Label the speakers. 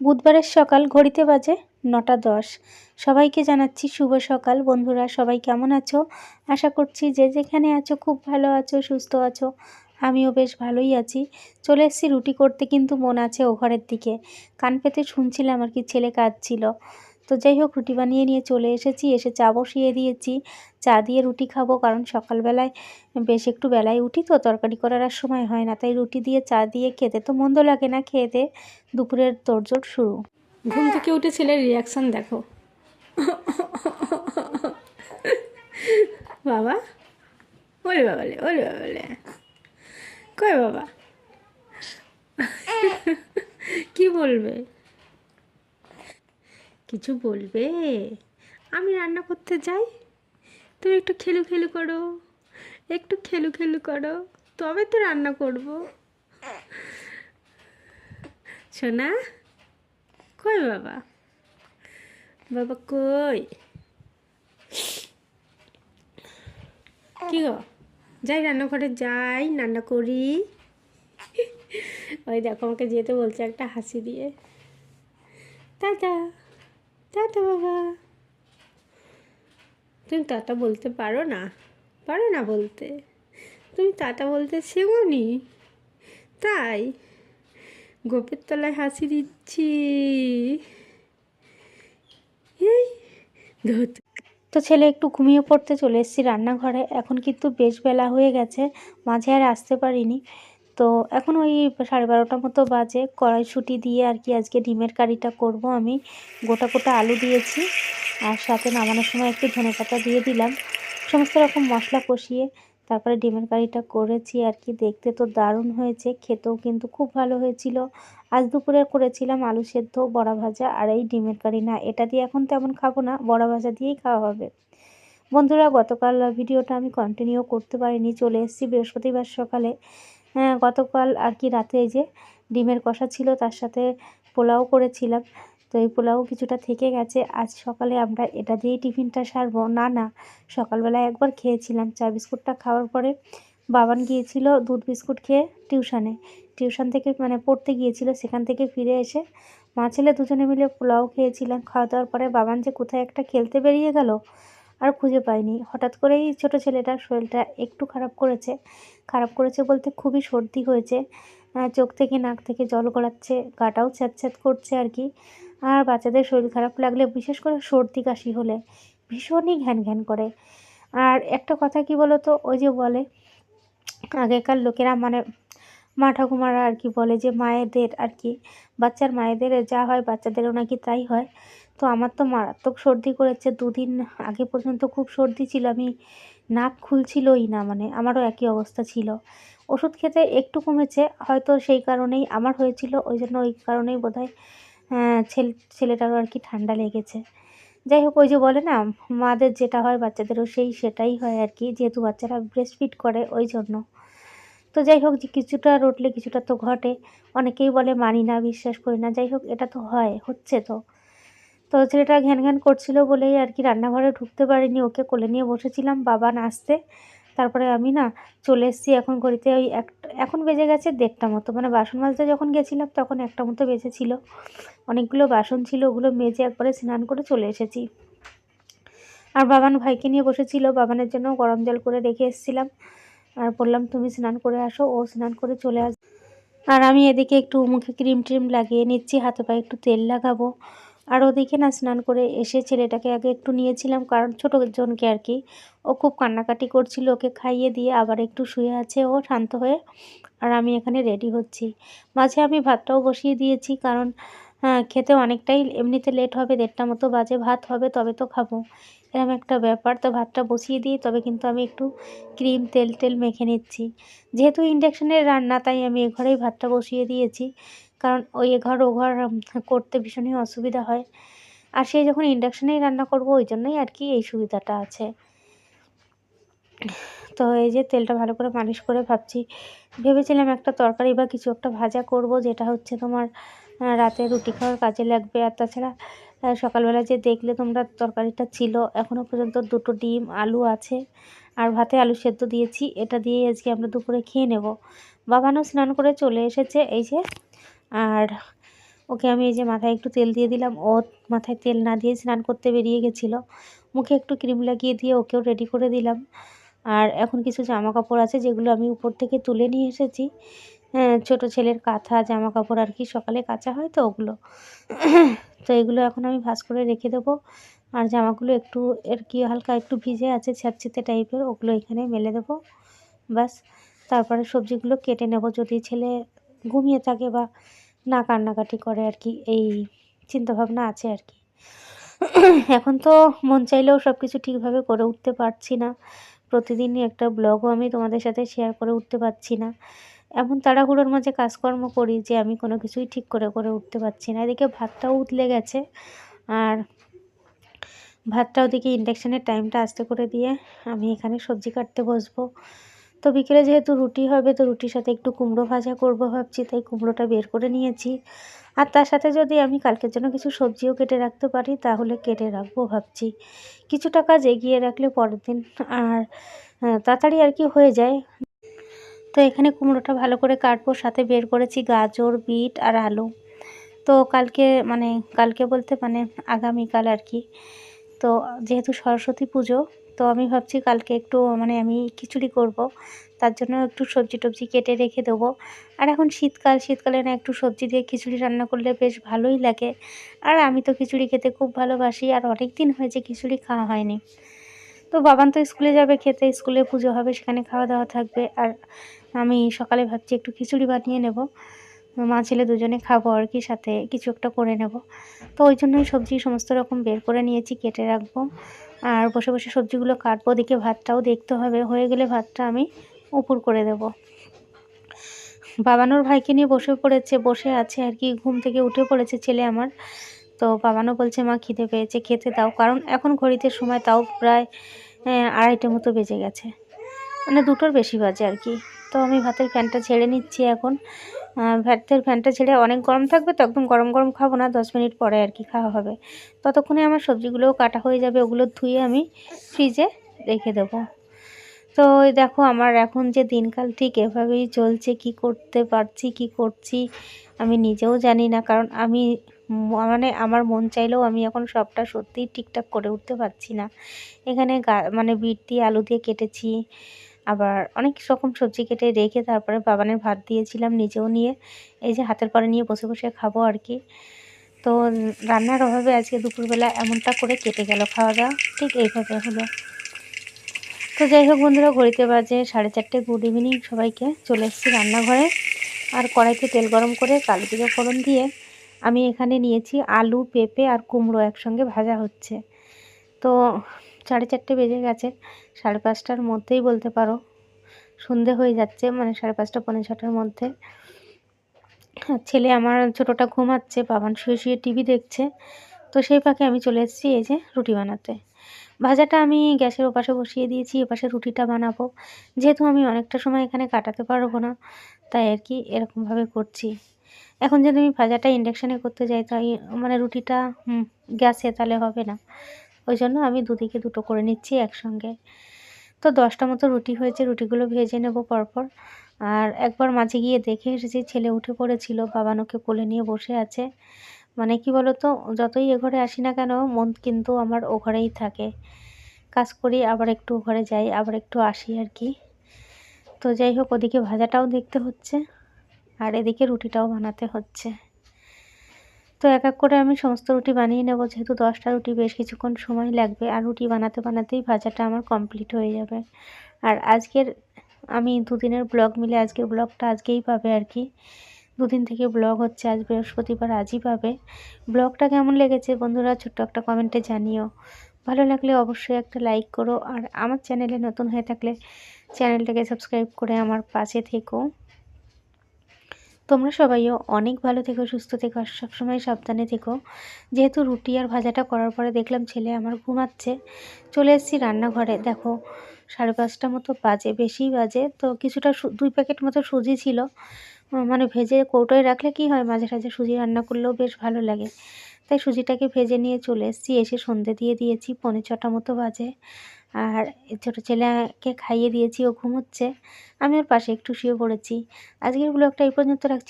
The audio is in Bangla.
Speaker 1: বুধবারের সকাল, ঘড়িতে বাজে নটা দশ। সবাইকে জানাচ্ছি শুভ সকাল। বন্ধুরা, সবাই কেমন আছো? আশা করছি যে যেখানে আছো, খুব ভালো আছো, সুস্থ আছো। আমিও বেশ ভালোই আছি। চলে এসেছি রুটি করতে, কিন্তু মন আছে ও ঘরের দিকে। কান পেতে শুনছিলাম আর কি ছেলে কাঁদছিল। তো যাই হোক, রুটি বানিয়ে নিয়ে চলে এসেছি। এসে চা বসিয়ে দিয়েছি। চা দিয়ে রুটি খাব কারণ সকালবেলায় বেশ একটু বেলায় উঠি তো, তরকারি করার আর সময় হয় না। তাই রুটি দিয়ে চা দিয়ে খেতে তো মন্দ লাগে না খেতে দুপুরের তোড়জোড় শুরু। ঘুম থেকে উঠে ছেলের রিয়াকশান দেখো। বাবা? ওরে বাবালে ওরে বাবালে কই বাবা? কি বলবে? কিছু বলবে? আমি রান্না করতে যাই? তুমি একটু খেলু খেলু করো। একটু খেলু খেলু করো। তবে তো রান্না করব। সোনা, কই বাবা? বাবা কই? কি গো? যাই রান্নাঘরে যাই, রান্না করি। ওই দেখো, আমাকে যেতে বলছে একটা হাসি দিয়ে। টাটা। টাটা বাবা? তুমি টাটা বলতে পারো না। পারো না বলতে। তুমি টাটা বলতে শেখোনি তাই গোপের তলায় হাসি দিচ্ছি। এই। তো ছেলে, একটু ঘুমিয়ে পড়তে চলে এসেছি রান্নাঘরে। এখন কিন্তু বেশ বেলা হয়ে গেছে। মাঝে আর আসতে পারিনি। তো এখন ওই সাড়ে বারোটার মতো বাজে। কড়াইশুঁটি দিয়ে আর কি আজকে ডিমের কারিটা করব আমি। গোটা গোটা আলু দিয়েছি আর সাথে নামানোর সময় একটু ধনে পাতা দিয়ে দিলাম। সমস্ত রকম মশলা কষিয়ে তারপরে ডিমের কারিটা করেছি আর কি। দেখতে তো দারুণ হয়েছে, খেতেও কিন্তু খুব ভালো হয়েছিল। আজ দুপুরে করেছিলাম আলু সেদ্ধ, বড়া ভাজা আর এই ডিমের কারি। না, এটা দিয়ে এখন তেমন খাব না, বড়া ভাজা দিয়েই খাওয়া হবে। বন্ধুরা, গতকাল ভিডিওটা আমি কন্টিনিউ করতে পারিনি, চলে এসেছি বৃহস্পতিবার সকালে। গতকাল আর কি রাতে এই যে ডিমের কষা ছিল, তার সাথে পোলাও করেছিলাম। তো এই পোলাও কিছুটা থেকে গেছে। আজ সকালে আমরা এটা দিয়েই টিফিনটা সারবো। না না সকালবেলা একবার খেয়েছিলাম। চা বিস্কুটটা খাওয়ার পরে বাবান গিয়েছিল দুধ বিস্কুট খেয়ে টিউশানে। টিউশন থেকে মানে পড়তে গিয়েছিল, সেখান থেকে ফিরে এসে মা ছেলে দুজনে মিলে পোলাও খেয়েছিলাম। খাওয়া দাওয়ার পরে বাবান যে কোথায় একটা খেলতে বেরিয়ে গেল আর খুঁজে পাইনি। হঠাৎ করেই ছোট ছেলেটার শরীরটা একটু খারাপ করেছে। খারাপ করেছে বলতে খুবই সর্দি হয়েছে। চোখ থেকে নাক থেকে জল গড়াচ্ছে, গাটাও ছ্যাঁত করছে আর কি। আর বাচ্চাদের শরীর খারাপ লাগলে বিশেষ করে সর্দি কাশি হলে ভীষণই ঘ্যান ঘ্যান করে। আর একটা কথা কি বলো তো ওই যে বলে, আগেকার লোকেরা মানে মা ঠাকুমারা আর কি বলে যে মায়েদের আর কি, বাচ্চার মায়েদের যা হয় বাচ্চাদেরও নাকি তাই হয়। তো আমার তো মারাত্মক সর্দি করেছে। দুদিন আগে পর্যন্ত খুব সর্দি ছিল, আমি নাক খুলছিলই না মানে আমারও একই অবস্থা ছিল। ওষুধ খেতে একটু কমেছে, হয়তো সেই কারণেই আমার হয়েছিল, ওই জন্য ওই কারণেই বোধহয় ছেলে, ছেলেটারও আর কি ঠান্ডা লেগেছে। যাই হোক, ওই যে বলে না, মাদের যেটা হয় বাচ্চাদেরও সেই সেটাই হয় আর কি, যেহেতু বাচ্চারা ব্রেস্ট ফিট করে, ওই জন্য। তো যাই হোক, যে কিছুটা রটলে কিছুটা তো ঘটে, অনেকেই বলে মানি না বিশ্বাস করি না, যাই হোক, এটা তো হয়, হচ্ছে তো। তো ছেলেটা ঘ্যান ঘ্যান করছিল বলেই আর কি রান্নাঘরে ঢুকতে পারিনি। ওকে কোলে নিয়ে বসেছিলাম, বাবা নাচতে তারপরে আমি না চলে এসেছি এখন ঘড়িতে ওই এক, এখন বেজে গেছে দেড়টা মতো। মানে বাসন মাজতে যখন গেছিলাম তখন একটা মতো বেজেছিল অনেকগুলো বাসন ছিল, ওগুলো মেজে একবারে স্নান করে চলে এসেছি। আর বাবান ভাইকে নিয়ে বসেছিল বাবানের জন্য গরম জল করে রেখে এসেছিলাম। আর বললাম, তুমি স্নান করে আসো, ও স্নান করে চলে আস আর আমি এদিকে একটু মুখে ক্রিম ট্রিম লাগিয়ে নিচ্ছি, হাতে পায়ে একটু তেল লাগাবো। আর ওদিকে না স্নান করে এসে ছেলেটাকে আগে একটু নিয়েছিলাম, কারণ ছোটো জনকে আর কি। ও খুব কান্নাকাটি করছিল, ওকে খাইয়ে দিয়ে আবার একটু শুয়ে আছে ও শান্ত হয়ে। আর আমি এখানে রেডি হচ্ছি। মাঝে আমি ভাতটাও বসিয়ে দিয়েছি, কারণ হ্যাঁ খেতে অনেকটাই এমনিতে লেট হবে, দেড়টা মতো বাজে ভাত হবে, তবে তো খাব। এরকম একটা ব্যাপার। তো ভাতটা বসিয়ে দিই, তবে কিন্তু আমি একটু ক্রিম, তেল, টেল মেখে নিচ্ছি। যেহেতু ইন্ডাকশানের রান্না, তাই আমি এ ঘরেই ভাতটা বসিয়ে দিয়েছি। কারণ ওই ঘর, ও ঘর করতে ভীষণই অসুবিধা হয়। আর সেই যখন ইন্ডাকশানেই রান্না করব, ওই জন্যই আর কি এই সুবিধাটা আছে। তো এই যে তেলটা ভালো করে মালিশ করে ভাবছি। ভেবেছিলাম একটা তরকারি বা কিছু একটা ভাজা করব, যেটা হচ্ছে তোমার রাতে রুটি খাওয়ার কাজে লাগবে। আর তাছাড়া সকালবেলা যে দেখলে তোমরা তরকারিটা ছিল এখনও পর্যন্ত দুটো ডিম, আলু আছে। আর ভাতে আলু সেদ্ধ দিয়েছি, এটা দিয়ে আজকে আমরা দুপুরে খেয়ে নেব। বাবানও স্নান করে চলে এসেছে, এই যে আর ওকে আমি এই যে মাথায় একটু তেল দিয়ে দিলাম। ও মাথায় তেল না দিয়ে স্নান করতে বেরিয়ে গেছিল। মুখে একটু ক্রিম লাগিয়ে দিয়ে ওকেও রেডি করে দিলাম। আর এখন কিছু জামা কাপড় আছে যেগুলো আমি উপর থেকে তুলে নিয়ে এসেছি। হ্যাঁ ছোটো ছেলের কাঁথা জামা কাপড় আর কি সকালে কাচা হয় তো ওগুলো। তো এগুলো এখন আমি ভাঁজ করে রেখে দেবো। আর জামাগুলো একটু এর কি হালকা একটু ভিজে আছে ছ্যাঁতছিতে টাইপের ওগুলো এখানে মেলে দেবো। ব্যাস, তারপরে সবজিগুলো কেটে নেব। যদি ছেলে ঘুমিয়ে থাকে বা না কান্নাকাটি করে আর কি, এই চিন্তাভাবনা আছে আর কি। এখন তো মন চাইলেও সব কিছু ঠিকভাবে করে উঠতে পারছি না। প্রতিদিনই একটা ব্লগও আমি তোমাদের সাথে শেয়ার করে উঠতে পারছি না। এমন তাড়াহুড়োর মাঝে কাজকর্ম করি যে আমি কোনো কিছুই ঠিক করে করে উঠতে পারছি না। এদিকে ভাতটাও উতলে গেছে আর ভাতটা ওদিকে ইন্ডাকশানের টাইমটা আস্তে করে দিয়ে আমি এখানে সবজি কাটতে বসবো। তো বিকেলে যেহেতু রুটি হবে, তো রুটির সাথে একটু কুমড়ো ভাজা করব ভাবছি, তাই কুমড়োটা বের করে নিয়েছি। আর তার সাথে যদি আমি কালকের জন্য কিছু সবজিও কেটে রাখতে পারি, তাহলে কেটে রাখব ভাবছি। কিছুটা কাজ এগিয়ে রাখলে পরের দিন আর তাড়াতাড়ি আর কি হয়ে যায়। তো এখানে কুমড়োটা ভালো করে কাটবো, সাথে বের করেছি গাজর, বিট আর আলু। তো কালকে মানে কালকে বলতে মানে আগামীকাল আর কি। তো যেহেতু সরস্বতী পুজো তো আমি ভাবছি কালকে একটু মানে আমি খিচুড়ি করব, তার জন্য একটু সবজি টবজি কেটে রেখে দেবো। আর এখন শীতকাল, শীতকালে না একটু সবজি দিয়ে খিচুড়ি রান্না করলে বেশ ভালোই লাগে। আর আমি তো খিচুড়ি খেতে খুব ভালোবাসি, আর অনেক দিন হয়েছে খিচুড়ি খাওয়া হয়নি। তো বাবান তো স্কুলে যাবে, খেতে স্কুলে পুজো হবে, সেখানে খাওয়া দাওয়া থাকবে। আর আমি সকালে ভাবছি একটু খিচুড়ি বানিয়ে নেব। মা ছেলে দুজনে খাব আর কি, সাথে কিছু একটা করে নেব। তো ওই জন্যই সবজি সমস্ত রকম বের করে নিয়েছি, কেটে রাখব। আর বসে বসে সবজিগুলো কাটবো, দেখে ভাতটাও দেখতে হবে। হয়ে গেলে ভাতটা আমি উপর করে দেব। বাবানোর ভাইকে নিয়ে বসে পড়েছে, বসে আছে আর কি, ঘুম থেকে উঠে পড়েছে ছেলে আমার। তো বাবানও বলছে, মা, খিদে পেয়েছে, খেতে দাও। কারণ এখন ঘড়িতে সময়, তাও প্রায় আড়াইটে মতো বেজে গেছে। মানে দুটোর বেশি বাজে আর কি। তো আমি ভাতের ফ্যানটা ছেড়ে নিচ্ছি এখন। ভাতের ফ্যানটা ছেড়ে অনেক গরম থাকবে, তো একদম গরম গরম খাব না, দশ মিনিট পরে আর কি খাওয়া হবে। ততক্ষণে আমার সবজিগুলোও কাটা হয়ে যাবে, ওগুলো ধুয়ে আমি ফ্রিজে রেখে দেবো। তো দেখো, আমার এখন যে দিনকাল ঠিক এভাবেই চলছে, কি করতে পারছি, কি করছি আমি নিজেও জানি না, কারণ আমি মানে আমার মন চাইলেও আমি এখন সবটা সত্যিই ঠিকঠাক করে উঠতে পারছি না। এখানে মানে বিট দিয়ে আলু দিয়ে কেটেছি আবার অনেক রকম সবজি কেটে রেখে তারপরে বাবানের ভাত দিয়েছিলাম নিজেও নিয়ে। এই যে হাতের পরে নিয়ে বসে বসে খাব আর কি। তো রান্নার অভাবে আজকে দুপুরবেলা এমনটা করে কেটে গেল খাওয়া দাওয়া ঠিক এইভাবে হলো। তো যাই হোক বন্ধুরা, ঘড়িতে বাজে সাড়ে চারটে। গুড ইভিনিং সবাইকে। চলে এসেছি রান্নাঘরে। আর কড়াইতে তেল গরম করে কালো জিরে ফোড়ন দিয়ে আমি এখানে নিয়েছি আলু, পেঁপে আর কুমড়ো একসঙ্গে ভাজা হচ্ছে। তো সাড়ে চারটে বেজে গেছে, সাড়ে পাঁচটার মধ্যেই বলতে পারো। সন্ধে হয়ে যাচ্ছে মানে সাড়ে পাঁচটা পনেরো ছটার মধ্যে। ছেলে আমার ছোটোটা ঘুমাচ্ছে, বাবান শুয়ে শুয়ে টিভি দেখছে। তো সেই ফাঁকে আমি চলে এসেছি এই যে রুটি বানাতে। ভাজাটা আমি গ্যাসের ওপাশে বসিয়ে দিয়েছি, এপাশে রুটিটা বানাবো। যেহেতু আমি অনেকটা সময় এখানে কাটাতে পারব না, তাই আর কি এরকমভাবে করছি। এখন যদি আমি ভাজাটা ইন্ডাকশানে করতে যাই, তাই মানে রুটিটা গ্যাসে তাহলে হবে না। ওই জন্য আমি দুদিকে দুটো করে নিচ্ছি একসঙ্গে। তো দশটা মতো রুটি হয়েছে, রুটিগুলো ভেজে নেব পরপর। আর একবার মাঝে গিয়ে দেখে এসেছি, ছেলে উঠে পড়েছিল, বাবানোকে কোলে নিয়ে বসে আছে। মানে কি বলো তো যতই এ ঘরে আসি না কেন, মন কিন্তু আমার ও ঘরেই থাকে। কাজ করি, আবার একটু ঘরে যাই, আবার একটু আসি আর কি। তো যাই হোক, ওদিকে ভাজাটাও দেখতে হচ্ছে, আর এদিকে রুটিটাও বানাতে হচ্ছে। তো এক এক করে আমি সমস্ত রুটি বানিয়ে নেব, যেহেতু দশটা রুটি বেশ কিছুক্ষণ সময় লাগবে, আর রুটি বানাতে বানাতেই ভাজাটা আমার কমপ্লিট হয়ে যাবে। আর আজকের, আমি দুদিনের ব্লগ মিলে আজকের ব্লগটা আজকেই পাবে আর কি। দুদিন থেকে ব্লগ হচ্ছে, আজ বৃহস্পতিবার আজই পাবে। ব্লগটা কেমন লেগেছে বন্ধুরা, ছোট্ট একটা কমেন্টে জানিও। ভালো লাগলে অবশ্যই একটা লাইক করো, আর আমার চ্যানেলে নতুন হয়ে থাকলে চ্যানেলটাকে সাবস্ক্রাইব করে আমার পাশে থেকো। তোমরা সবাইও অনেক ভালো থেকো, সুস্থ থেকো আর সবসময় সাবধানে থেকো। যেহেতু রুটি আর ভাজাটা করার পরে দেখলাম ছেলে আমার ঘুমাচ্ছে, চলে এসেছি রান্নাঘরে। দেখো, সাড়ে পাঁচটা মতো বাজে বেশি বাজে। তো কিছুটা দুই প্যাকেট মতো সুজি ছিল। মানে ভেজে কৌটোয় রাখলে কি হয়, মাঝে সাঝে সুজি রান্না করলেও বেশ ভালো লাগে। তাই সুজিটাকে ভেজে নিয়ে চলে এসেছি, এসে সন্ধে দিয়ে দিয়েছি পনেরো ছটা মতো বাজে। আর ছোটো ছেলেকে খাইয়ে দিয়েছি, ও ঘুমোচ্ছে। আমি ওর পাশে একটু শুয়ে পড়েছি। আজকের ব্লগটা এই পর্যন্ত রাখছি।